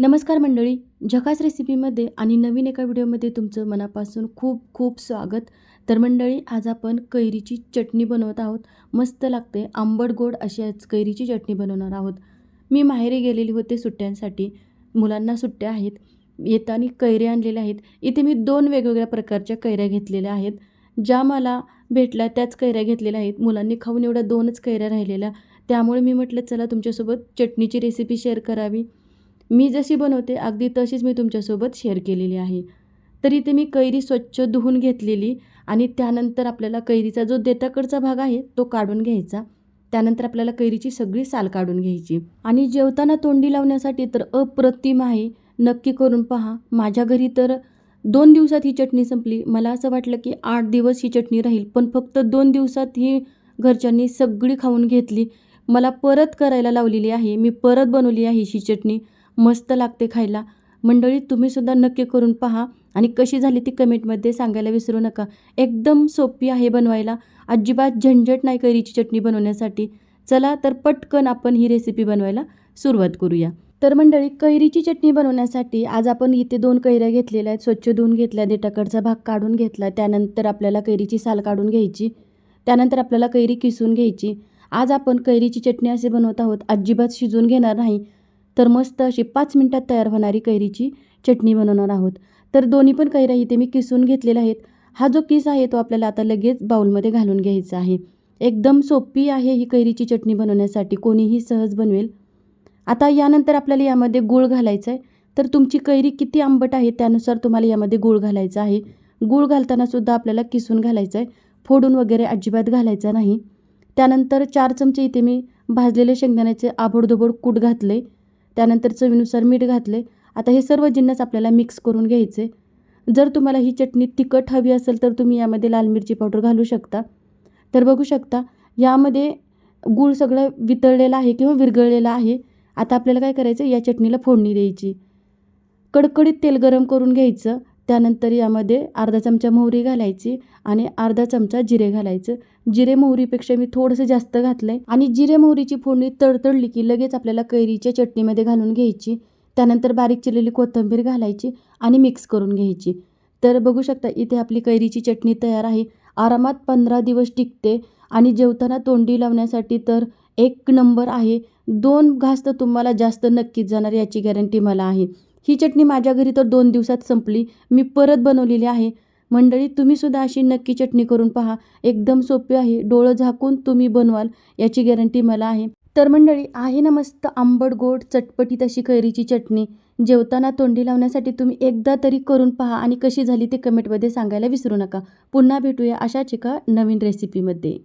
नमस्कार मंडळी झकास रेसिपीमध्ये आणि नवीन एका व्हिडिओमध्ये तुमचं मनापासून खूप खूप स्वागत. तर मंडळी आज आपण कैरीची चटणी बनवत आहोत. मस्त लागते आंबट गोड अशी आज कैरीची चटणी बनवणार आहोत. मी माहेरी गेलेली होते सुट्ट्यांसाठी. मुलांना सुट्ट्या आहेत. येताना कैऱ्या आणलेल्या आहेत. इथे मी दोन वेगवेगळ्या प्रकारच्या कैऱ्या घेतलेल्या आहेत. ज्या मला भेटल्या त्याच कैऱ्या घेतलेल्या आहेत. मुलांनी खाऊन एवढ्या दोनच कैऱ्या राहिलेल्या. त्यामुळे मी म्हटलं चला तुमच्यासोबत चटणीची रेसिपी शेअर करावी. मी जशी बनवते अगदी तशीच मी तुमच्यासोबत शेअर केलेली आहे. तर इथे मी कैरी स्वच्छ धुवून घेतलेली आणि त्यानंतर आपल्याला कैरीचा जो देठाकडचा भाग आहे तो काढून घ्यायचा. त्यानंतर आपल्याला कैरीची सगळी साल काढून घ्यायची. आणि जेवताना तोंडी लावण्यासाठी तर अप्रतिम आहे. नक्की करून पहा. माझ्या घरी तर दोन दिवसात ही चटणी संपली. मला असं वाटलं की आठ दिवस ही चटणी राहील पण फक्त दोन दिवसात ही घरच्यांनी सगळी खाऊन घेतली. मला परत करायला लावलेली आहे. मी परत बनवली आहे ही चटणी. मस्त लागते खायला. मंडळी तुम्हीसुद्धा नक्की करून पहा आणि कशी झाली ती कमेंटमध्ये सांगायला विसरू नका. एकदम सोपी आहे बनवायला. अजिबात झंझट नाही कैरीची चटणी बनवण्यासाठी. चला तर पटकन आपण ही रेसिपी बनवायला सुरुवात करूया. तर मंडळी कैरीची चटणी बनवण्यासाठी आज आपण इथे दोन कैऱ्या घेतलेल्या आहेत. स्वच्छ धुवून घेतल्या देठाकडचा भाग काढून घेतला त्यानंतर आपल्याला कैरीची साल काढून घ्यायची त्यानंतर आपल्याला कैरी किसून घ्यायची. आज आपण कैरीची चटणी असे बनवत आहोत अजिबात शिजून घेणार नाही. तर मस्त अशी पाच मिनटात तयार होणारी कैरीची चटणी बनवणार आहोत. तर दोन्ही पण कैऱ्या इथे मी किसून घेतलेल्या आहेत. हा जो किस आहे तो आपल्याला आता लगेच बाऊलमध्ये घालून घ्यायचा आहे. एकदम सोपी आहे ही कैरीची चटणी बनवण्यासाठी. कोणीही सहज बनवेल. आता यानंतर आपल्याला यामध्ये गूळ घालायचा आहे तर तुमची कैरी किती आंबट आहे त्यानुसार तुम्हाला यामध्ये गूळ घालायचा आहे. गूळ घालतानासुद्धा आपल्याला किसून घालायचं आहे फोडून वगैरे अजिबात घालायचा नाही. त्यानंतर चार चमचे इथे मी भाजलेले शेंगदाण्याचे आबडधोबड कूट घातले. त्यानंतर चवीनुसार मीठ घातले. आता हे सर्व जिन्नस आपल्याला मिक्स करून घ्यायचे. जर तुम्हाला ही चटणी तिखट हवी असेल तर तुम्ही यामध्ये लाल मिरची पावडर घालू शकता. तर बघू शकता यामध्ये गूळ सगळं वितळलेलं आहे किंवा विरघळलेलं आहे. आता आपल्याला काय करायचं? या चटणीला फोडणी द्यायची. कडकडीत तेल गरम करून घ्यायचं. त्यानंतर यामध्ये अर्धा चमचा मोहरी घालायची आणि अर्धा चमचा जिरे घालायचं. जिरे मोहरीपेक्षा मी थोडंसं जास्त घातलं आहे आणि जिरे मोहरीची फोडणी तडतडली की लगेच आपल्याला कैरीच्या चटणीमध्ये घालून घ्यायची. त्यानंतर बारीक चिरलेली कोथिंबीर घालायची आणि मिक्स करून घ्यायची. तर बघू शकता इथे आपली कैरीची चटणी तयार आहे. आरामात पंधरा दिवस टिकते आणि जेवताना तोंडी लावण्यासाठी तर एक नंबर आहे. दोन घास तर तुम्हाला जास्त नक्कीच जाणार याची गॅरंटी मला आहे. ही चटणी माझ्या घरी तर दोन दिवसात संपली. मी परत बनवलेली आहे. मंडळी तुम्हीसुद्धा अशी नक्की चटणी करून पहा. एकदम सोपी आहे. डोळं झाकून तुम्ही बनवाल याची गॅरंटी मला आहे. तर मंडळी आहे ना मस्त आंबट गोड चटपटीत अशी कैरीची चटणी. जेवताना तोंडी लावण्यासाठी तुम्ही एकदा तरी करून पहा आणि कशी झाली ते कमेंटमध्ये सांगायला विसरू नका. पुन्हा भेटूया अशाच एका नवीन रेसिपीमध्ये